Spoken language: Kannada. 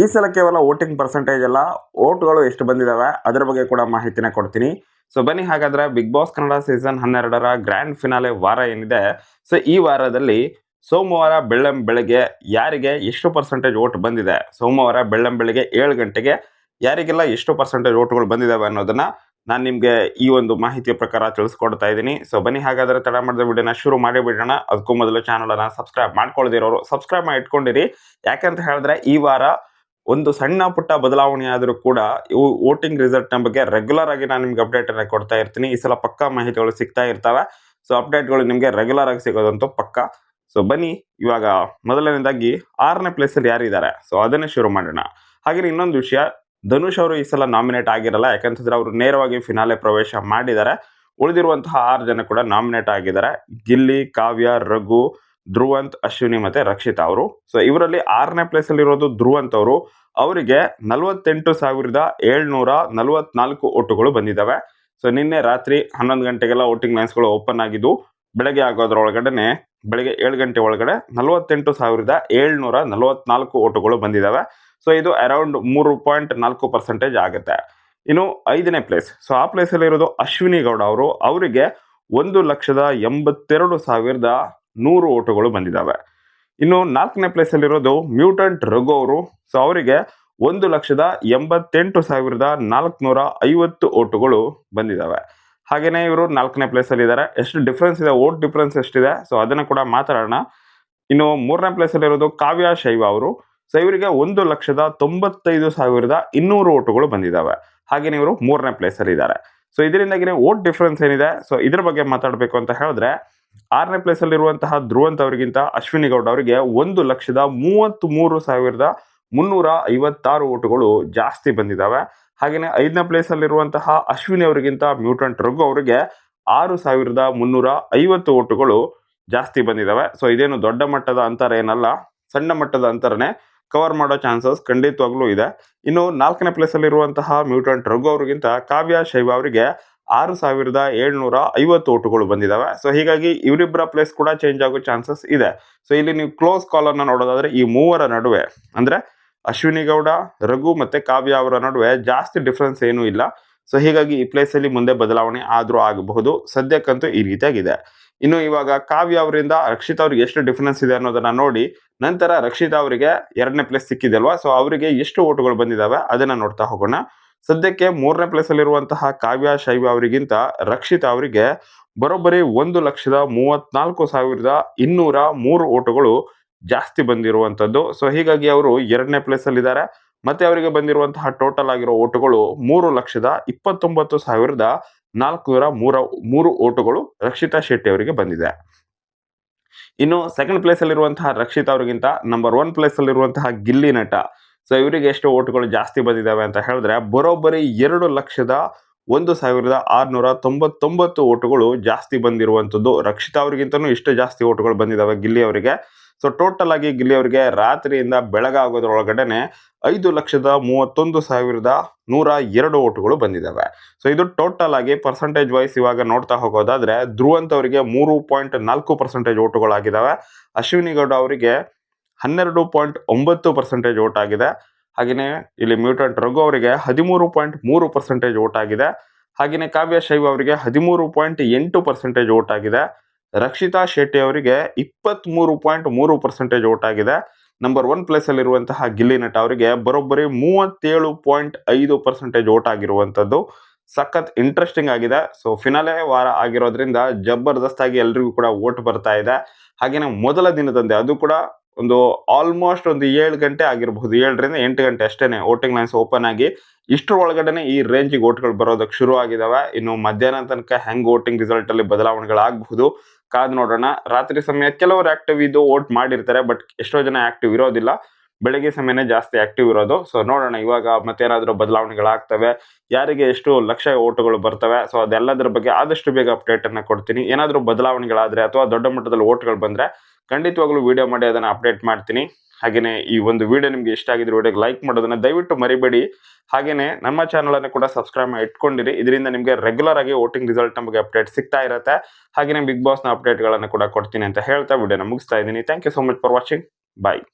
ಈ ಸಲ ಕೇವಲ ವೋಟಿಂಗ್ ಪರ್ಸೆಂಟೇಜ್ ಅಲ್ಲ ಓಟ್ಗಳು ಎಷ್ಟು ಬಂದಿದಾವೆ, ಅದರ ಬಗ್ಗೆ ಕೂಡ ಮಾಹಿತಿನ ಕೊಡ್ತೀನಿ. ಸೊ ಬನ್ನಿ ಹಾಗಾದ್ರೆ ಬಿಗ್ ಬಾಸ್ ಕನ್ನಡ ಸೀಸನ್ ಹನ್ನೆರಡರ ಗ್ರ್ಯಾಂಡ್ ಫಿನಾಲೆ ವಾರ ಏನಿದೆ. ಸೊ ಈ ವಾರದಲ್ಲಿ ಸೋಮವಾರ ಬೆಳ್ಳಂ ಬೆಳಗ್ಗೆ ಯಾರಿಗೆ ಎಷ್ಟು ಪರ್ಸೆಂಟೇಜ್ ಓಟ್ ಬಂದಿದೆ? ಸೋಮವಾರ ಬೆಳ್ಳಂ ಬೆಳಗ್ಗೆ ಏಳು ಗಂಟೆಗೆ ಯಾರಿಗೆಲ್ಲ ಎಷ್ಟು ಪರ್ಸೆಂಟೇಜ್ ಓಟ್ಗಳು ಬಂದಿದಾವೆ ಅನ್ನೋದನ್ನ ನಾನು ನಿಮಗೆ ಈ ಒಂದು ಮಾಹಿತಿಯ ಪ್ರಕಾರ ತಿಳಿಸ್ಕೊಡ್ತಾ ಇದ್ದೀನಿ. ಸೊ ಬನ್ನಿ ಹಾಗಾದರೆ ತಡ ಮಾಡಿದ ವಿಡಿಯೋನ ಶುರು ಮಾಡಿಬಿಡೋಣ ಅದಕ್ಕೂ ಮೊದಲು ಚಾನಲನ್ನು ಸಬ್ಸ್ಕ್ರೈಬ್ ಮಾಡ್ಕೊಳ್ದಿರೋರು ಸಬ್ಸ್ಕ್ರೈಬ್ ಮಾಡಿ ಇಟ್ಕೊಂಡಿರಿ. ಯಾಕಂತ ಹೇಳಿದ್ರೆ ಈ ವಾರ ಒಂದು ಸಣ್ಣ ಪುಟ್ಟ ಬದಲಾವಣೆ ಆದರೂ ಕೂಡ ಇವು ವೋಟಿಂಗ್ ರಿಸಲ್ಟ್ನ ಬಗ್ಗೆ ರೆಗ್ಯುಲರ್ ಆಗಿ ನಾನು ನಿಮ್ಗೆ ಅಪ್ಡೇಟ್ ಅನ್ನ ಕೊಡ್ತಾ ಇರ್ತೀನಿ. ಈ ಸಲ ಪಕ್ಕಾ ಮಾಹಿತಿಗಳು ಸಿಗ್ತಾ ಇರ್ತವೆ. ಸೊ ಅಪ್ಡೇಟ್ಗಳು ನಿಮಗೆ ರೆಗ್ಯುಲರ್ ಆಗಿ ಸಿಗೋದಂತೂ ಪಕ್ಕ. ಸೊ ಬನ್ನಿ. ಇವಾಗ ಮೊದಲನೇದಾಗಿ ಆರನೇ ಪ್ಲೇಸಲ್ಲಿ ಯಾರಿದ್ದಾರೆ? ಸೊ ಅದನ್ನೇ ಶುರು ಮಾಡೋಣ. ಹಾಗೆ ಇನ್ನೊಂದು ವಿಷಯ. ಧನುಷ್ ಅವರು ಈ ಸಲ ನಾಮಿನೇಟ್ ಆಗಿರಲ್ಲ. ಯಾಕಂತಂದ್ರೆ ಅವರು ನೇರವಾಗಿ ಫಿನಾಲೆ ಪ್ರವೇಶ ಮಾಡಿದ್ದಾರೆ. ಉಳಿದಿರುವಂತಹ ಆರು ಜನ ಕೂಡ ನಾಮಿನೇಟ್ ಆಗಿದ್ದಾರೆ. ಗಿಲ್ಲಿ, ಕಾವ್ಯ, ರಘು ಧ್ರುವಂತ್, ಅಶ್ವಿನಿ ಮತ್ತೆ ರಕ್ಷಿತಾ ಅವರು. ಸೊ ಇವರಲ್ಲಿ ಆರನೇ ಪ್ಲೇಸ್ ಅಲ್ಲಿ ಇರೋದು ಧ್ರುವಂತ್ ಅವರು. ಅವರಿಗೆ ನಲವತ್ತೆಂಟು ಸಾವಿರದ ಏಳ್ನೂರ ನಲವತ್ನಾಲ್ಕು ಓಟುಗಳು ಬಂದಿದ್ದಾವೆ ಸೊ ನಿನ್ನೆ ರಾತ್ರಿ ಹನ್ನೊಂದು ಗಂಟೆಗೆಲ್ಲ ವೋಟಿಂಗ್ ಲೈನ್ಸ್ಗಳು ಓಪನ್ ಆಗಿದ್ದು, ಬೆಳಗ್ಗೆ ಆಗೋದ್ರೊಳಗಡೆ ಬೆಳಗ್ಗೆ ಏಳು ಗಂಟೆ ಒಳಗಡೆ ನಲವತ್ತೆಂಟು ಸಾವಿರದ ಏಳ್ನೂರ ನಲವತ್ನಾಲ್ಕು ಓಟುಗಳು ಬಂದಿದ್ದಾವೆ ಸೊ ಇದು ಅರೌಂಡ್ ಮೂರು ಪಾಯಿಂಟ್ ನಾಲ್ಕು ಪರ್ಸೆಂಟೇಜ್ ಆಗುತ್ತೆ. ಇನ್ನು ಐದನೇ ಪ್ಲೇಸ್ ಸೊ ಆ ಪ್ಲೇಸಲ್ಲಿ ಇರೋದು ಅಶ್ವಿನಿ ಗೌಡ ಅವರು. ಅವರಿಗೆ ಒಂದು ಲಕ್ಷದ ಎಂಬತ್ತೆರಡು ಸಾವಿರದ ನೂರು ಓಟುಗಳು ಬಂದಿದ್ದಾವೆ ಇನ್ನು ನಾಲ್ಕನೇ ಪ್ಲೇಸಲ್ಲಿರೋದು ಮ್ಯೂಟಂಟ್ ರಘು ಅವರು ಸೊ ಅವರಿಗೆ ಒಂದು ಲಕ್ಷದ ಎಂಬತ್ತೆಂಟು ಸಾವಿರದ ನಾಲ್ಕುನೂರ ಐವತ್ತು ಓಟುಗಳು ಬಂದಿದ್ದಾವೆ ಹಾಗೆಯೇ ಇವರು ನಾಲ್ಕನೇ ಪ್ಲೇಸಲ್ಲಿ ಇದ್ದಾರೆ ಎಷ್ಟು ಡಿಫ್ರೆನ್ಸ್ ಇದೆ ಓಟ್ ಡಿಫ್ರೆನ್ಸ್ ಎಷ್ಟಿದೆ ಸೊ ಅದನ್ನು ಕೂಡ ಮಾತಾಡೋಣ. ಇನ್ನು ಮೂರನೇ ಪ್ಲೇಸಲ್ಲಿರೋದು ಕಾವ್ಯ ಶೈವ ಅವರು. ಸೊ ಇವರಿಗೆ ಒಂದು ಲಕ್ಷದ ತೊಂಬತ್ತೈದು ಸಾವಿರದ ಇನ್ನೂರು ಓಟುಗಳು ಬಂದಿದ್ದಾವೆ ಹಾಗೆಯೇ ಇವರು ಮೂರನೇ ಪ್ಲೇಸಲ್ಲಿ ಇದ್ದಾರೆ ಸೊ ಇದರಿಂದಾಗಿ ಓಟ್ ಡಿಫ್ರೆನ್ಸ್ ಏನಿದೆ? ಸೊ ಇದ್ರ ಬಗ್ಗೆ ಮಾತಾಡಬೇಕು ಅಂತ ಹೇಳಿದ್ರೆ ಆರನೇ ಪ್ಲೇಸಲ್ಲಿರುವಂತಹ ಧ್ರುವಂತ ಅವರಿಗಿಂತ ಅಶ್ವಿನಿ ಗೌಡ ಅವರಿಗೆ ಒಂದು ಲಕ್ಷದ ಮೂವತ್ತ್ ಮೂರು ಸಾವಿರದ ಮುನ್ನೂರ ಐವತ್ತಾರು ಓಟುಗಳು ಜಾಸ್ತಿ ಬಂದಿದ್ದಾವೆ. ಹಾಗೆಯೇ ಐದನೇ ಪ್ಲೇಸಲ್ಲಿರುವಂತಹ ಅಶ್ವಿನಿ ಅವರಿಗಿಂತ ಮ್ಯೂಟಂಟ್ ರಘು ಅವರಿಗೆ ಆರು ಸಾವಿರದ ಮುನ್ನೂರ ಐವತ್ತು ಓಟುಗಳು ಜಾಸ್ತಿ ಬಂದಿದ್ದಾವೆ. ಸೊ ಇದೇನು ದೊಡ್ಡ ಮಟ್ಟದ ಅಂತರ ಏನಲ್ಲ, ಸಣ್ಣ ಮಟ್ಟದ ಅಂತರನೇ ಕವರ್ ಮಾಡೋ ಚಾನ್ಸಸ್ ಖಂಡಿತವಾಗ್ಲೂ ಇದೆ. ಇನ್ನು ನಾಲ್ಕನೇ ಪ್ಲೇಸಲ್ಲಿರುವಂತಹ ಮ್ಯೂಟಂಟ್ ರಘು ಅವರಿಗಿಂತ ಕಾವ್ಯ ಶೈವ ಅವರಿಗೆ ಆರು ಸಾವಿರದ ಏಳ್ನೂರ ಐವತ್ತು ಓಟುಗಳು ಬಂದಿದ್ದಾವೆ ಸೊ ಹೀಗಾಗಿ ಇವರಿಬ್ಬರ ಪ್ಲೇಸ್ ಕೂಡ ಚೇಂಜ್ ಆಗೋ ಚಾನ್ಸಸ್ ಇದೆ. ಸೊ ಇಲ್ಲಿ ನೀವು ಕ್ಲೋಸ್ ಕಾಲನ್ನು ನೋಡೋದಾದ್ರೆ ಈ ಮೂವರ ನಡುವೆ, ಅಂದ್ರೆ ಅಶ್ವಿನಿ ಗೌಡ, ರಘು ಮತ್ತೆ ಕಾವ್ಯ ಅವರ ನಡುವೆ ಜಾಸ್ತಿ ಡಿಫ್ರೆನ್ಸ್ ಏನೂ ಇಲ್ಲ. ಸೊ ಹೀಗಾಗಿ ಈ ಪ್ಲೇಸಲ್ಲಿ ಮುಂದೆ ಬದಲಾವಣೆ ಆದರೂ ಆಗಬಹುದು. ಸದ್ಯಕ್ಕಂತೂ ಈ ರೀತಿಯಾಗಿದೆ. ಇನ್ನು ಇವಾಗ ಕಾವ್ಯ ಅವರಿಂದ ರಕ್ಷಿತಾ ಅವ್ರಿಗೆ ಎಷ್ಟು ಡಿಫ್ರೆನ್ಸ್ ಇದೆ ಅನ್ನೋದನ್ನ ನೋಡಿ, ನಂತರ ರಕ್ಷಿತಾ ಅವರಿಗೆ ಎರಡನೇ ಪ್ಲೇಸ್ ಸಿಕ್ಕಿದೆ ಅಲ್ವಾ? ಸೊ ಅವರಿಗೆ ಎಷ್ಟು ಓಟುಗಳು ಬಂದಿದ್ದಾವೆ ಅದನ್ನ ನೋಡ್ತಾ ಹೋಗೋಣ. ಸದ್ಯಕ್ಕೆ ಮೂರನೇ ಪ್ಲೇಸ್ ಅಲ್ಲಿರುವಂತಹ ಕಾವ್ಯ ಶೈವ ಅವರಿಗಿಂತ ರಕ್ಷಿತಾ ಅವರಿಗೆ ಬರೋಬ್ಬರಿ ಒಂದು ಲಕ್ಷದ ಮೂವತ್ನಾಲ್ಕು ಸಾವಿರದ ಇನ್ನೂರ ಮೂರು ಓಟುಗಳು ಜಾಸ್ತಿ ಬಂದಿರುವಂಥದ್ದು ಸೊ ಹೀಗಾಗಿ ಅವರು ಎರಡನೇ ಪ್ಲೇಸ್ ಅಲ್ಲಿದ್ದಾರೆ. ಮತ್ತೆ ಅವರಿಗೆ ಬಂದಿರುವಂತಹ ಟೋಟಲ್ ಆಗಿರೋ ಓಟುಗಳು ಮೂರು ಲಕ್ಷದ ಇಪ್ಪತ್ತೊಂಬತ್ತು ಸಾವಿರದ ನಾಲ್ಕುನೂರ ಮೂರ, ಮೂರು ಓಟುಗಳು ರಕ್ಷಿತಾ ಶೆಟ್ಟಿ ಅವರಿಗೆ ಬಂದಿದೆ. ಇನ್ನು ಸೆಕೆಂಡ್ ಪ್ಲೇಸ್ ಅಲ್ಲಿರುವಂತಹ ರಕ್ಷಿತಾ ಅವರಿಗಿಂತ ನಂಬರ್ ಒನ್ ಪ್ಲೇಸ್ ಅಲ್ಲಿರುವಂತಹ ಗಿಲ್ಲಿ ನಟ ಸೊ ಇವರಿಗೆ ಎಷ್ಟು ಓಟುಗಳು ಜಾಸ್ತಿ ಬಂದಿದ್ದಾವೆ ಅಂತ ಹೇಳಿದ್ರೆ ಬರೋಬ್ಬರಿ ಎರಡು ಲಕ್ಷದ ಒಂದು ಸಾವಿರದ ಆರುನೂರ ತೊಂಬತ್ತೊಂಬತ್ತು ಓಟುಗಳು ಜಾಸ್ತಿ ಬಂದಿರುವಂಥದ್ದು. ರಕ್ಷಿತಾ ಅವರಿಗಿಂತನೂ ಇಷ್ಟು ಜಾಸ್ತಿ ಓಟುಗಳು ಬಂದಿದ್ದಾವೆ ಗಿಲ್ಲಿ ಅವರಿಗೆ. ಸೊ ಟೋಟಲ್ ಆಗಿ ಗಿಲ್ಲಿ ಅವರಿಗೆ ರಾತ್ರಿಯಿಂದ ಬೆಳಗಾಗೋದ್ರೊಳಗಡೆನೆ ಐದು ಲಕ್ಷದ ಮೂವತ್ತೊಂದು ಸಾವಿರದ ನೂರ ಎರಡು ಓಟುಗಳು ಬಂದಿದ್ದಾವೆ. ಸೊ ಇದು ಟೋಟಲ್ ಆಗಿ ಪರ್ಸೆಂಟೇಜ್ ವೈಸ್ ಇವಾಗ ನೋಡ್ತಾ ಹೋಗೋದಾದ್ರೆ ಧ್ರುವಂತ್ ಅವರಿಗೆ ಮೂರು ಪಾಯಿಂಟ್ ನಾಲ್ಕು ಪರ್ಸೆಂಟೇಜ್ ಓಟುಗಳಾಗಿದ್ದಾವೆ. ಅಶ್ವಿನಿಗೌಡ ಅವರಿಗೆ ಹನ್ನೆರಡು ಪಾಯಿಂಟ್ ಒಂಬತ್ತು ಪರ್ಸೆಂಟೇಜ್ ಓಟ್ ಆಗಿದೆ. ಹಾಗೆಯೇ ಇಲ್ಲಿ ಮ್ಯೂಟೆಂಟ್ ರಘು ಅವರಿಗೆ ಹದಿಮೂರು ಪಾಯಿಂಟ್ ಮೂರು ಪರ್ಸೆಂಟೇಜ್ ಓಟ್ ಆಗಿದೆ. ಹಾಗೆಯೇ ಕಾವ್ಯ ಶೈವ ಅವರಿಗೆ ಹದಿಮೂರು ಪಾಯಿಂಟ್ ಎಂಟು ಪರ್ಸೆಂಟೇಜ್ ಓಟ್ ಆಗಿದೆ. ರಕ್ಷಿತಾ ಶೆಟ್ಟಿ ಅವರಿಗೆ ಇಪ್ಪತ್ತ್ಮೂರು ಪಾಯಿಂಟ್ ಮೂರು ಪರ್ಸೆಂಟೇಜ್ ಓಟ್ ಆಗಿದೆ. ನಂಬರ್ ಒನ್ ಪ್ಲೇಸ್ ಅಲ್ಲಿರುವಂತಹ ಗಿಲ್ಲಿ ನಟ ಅವರಿಗೆ ಬರೋಬ್ಬರಿ ಮೂವತ್ತೇಳು ಪಾಯಿಂಟ್ ಐದು ಪರ್ಸೆಂಟೇಜ್ ಓಟ್ ಆಗಿರುವಂಥದ್ದು. ಸಖತ್ ಇಂಟ್ರೆಸ್ಟಿಂಗ್ ಆಗಿದೆ. ಸೊ ಫಿನಾಲೆ ವಾರ ಆಗಿರೋದ್ರಿಂದ ಜಬರ್ದಸ್ತಾಗಿ ಎಲ್ರಿಗೂ ಕೂಡ ಓಟ್ ಬರ್ತಾ ಇದೆ. ಹಾಗೆಯೇ ಮೊದಲ ದಿನದಂದೇ ಅದು ಕೂಡ ಒಂದು ಆಲ್ಮೋಸ್ಟ್ ಒಂದು ಏಳು ಗಂಟೆ ಆಗಿರಬಹುದು. ಏಳರಿಂದ ಎಂಟು ಗಂಟೆ ಅಷ್ಟೇನೆ ವೋಟಿಂಗ್ ಲೈನ್ಸ್ ಓಪನ್ ಆಗಿ ಇಷ್ಟರ ಒಳಗಡೆ ಈ ರೇಂಜಿಗೆ ಓಟ್ಗಳು ಬರೋದಕ್ಕೆ ಶುರು ಆಗಿದಾವೆ. ಇನ್ನು ಮಧ್ಯಾಹ್ನ ತನಕ ಹೆಂಗ್ ವೋಟಿಂಗ್ ರಿಸಲ್ಟ್ ಅಲ್ಲಿ ಬದಲಾವಣೆಗಳಾಗಬಹುದು ಕಾದ್ ನೋಡೋಣ. ರಾತ್ರಿ ಸಮಯ ಕೆಲವರು ಆಕ್ಟಿವ್ ಇದ್ದು ವೋಟ್ ಮಾಡಿರ್ತಾರೆ ಬಟ್ ಎಷ್ಟೋ ಜನ ಆಕ್ಟಿವ್ ಇರೋದಿಲ್ಲ. ಬೆಳಗ್ಗೆ ಸಮಯನೇ ಜಾಸ್ತಿ ಆಕ್ಟಿವ್ ಇರೋದು. ಸೊ ನೋಡೋಣ, ಇವಾಗ ಮತ್ತೇನಾದರೂ ಬದಲಾವಣೆಗಳಾಗ್ತವೆ, ಯಾರಿಗೆ ಎಷ್ಟು ಲಕ್ಷ ಓಟುಗಳು ಬರ್ತವೆ ಸೊ ಅದೆಲ್ಲದರ ಬಗ್ಗೆ ಆದಷ್ಟು ಬೇಗ ಅಪ್ಡೇಟ್ ಅನ್ನ ಕೊಡ್ತೀನಿ. ಏನಾದರೂ ಬದಲಾವಣೆಗಳಾದ್ರೆ ಅಥವಾ ದೊಡ್ಡ ಮಟ್ಟದಲ್ಲಿ ಓಟ್ಗಳು ಬಂದ್ರೆ ಖಂಡಿತವಾಗ್ಲೂ ವಿಡಿಯೋ ಮಾಡಿ ಅದನ್ನ ಅಪ್ಡೇಟ್ ಮಾಡ್ತೀನಿ. ಹಾಗೆಯೇ ಈ ಒಂದು ವಿಡಿಯೋ ನಿಮಗೆ ಇಷ್ಟ ಆಗಿದ್ರೆ ವಿಡಿಯೋಗೆ ಲೈಕ್ ಮಾಡೋದನ್ನ ದಯವಿಟ್ಟು ಮರಿಬೇಡಿ. ಹಾಗೆಯೇ ನಮ್ಮ ಚಾನಲ್ ಅನ್ನು ಕೂಡ ಸಬ್ಸ್ಕ್ರೈಬ್ ಮಾಡಿ ಇಟ್ಕೊಂಡಿರಿ. ಇದರಿಂದ ನಿಮಗೆ ರೆಗ್ಯುಲರ್ ಆಗಿ ವೋಟಿಂಗ್ ರಿಸಲ್ಟ್ ನಮಗೆ ಅಪ್ಡೇಟ್ ಸಿಗ್ತಾ ಇರುತ್ತೆ. ಹಾಗೆಯೇ ಬಿಗ್ ಬಾಸ್ನ ಅಪ್ಡೇಟ್ಗಳನ್ನು ಕೂಡ ಕೊಡ್ತೀನಿ ಅಂತ ಹೇಳ್ತಾ ವಿಡಿಯೋನ ಮುಗಿಸ್ತಾ ಇದ್ದೀನಿ. Thank you so much for watching bye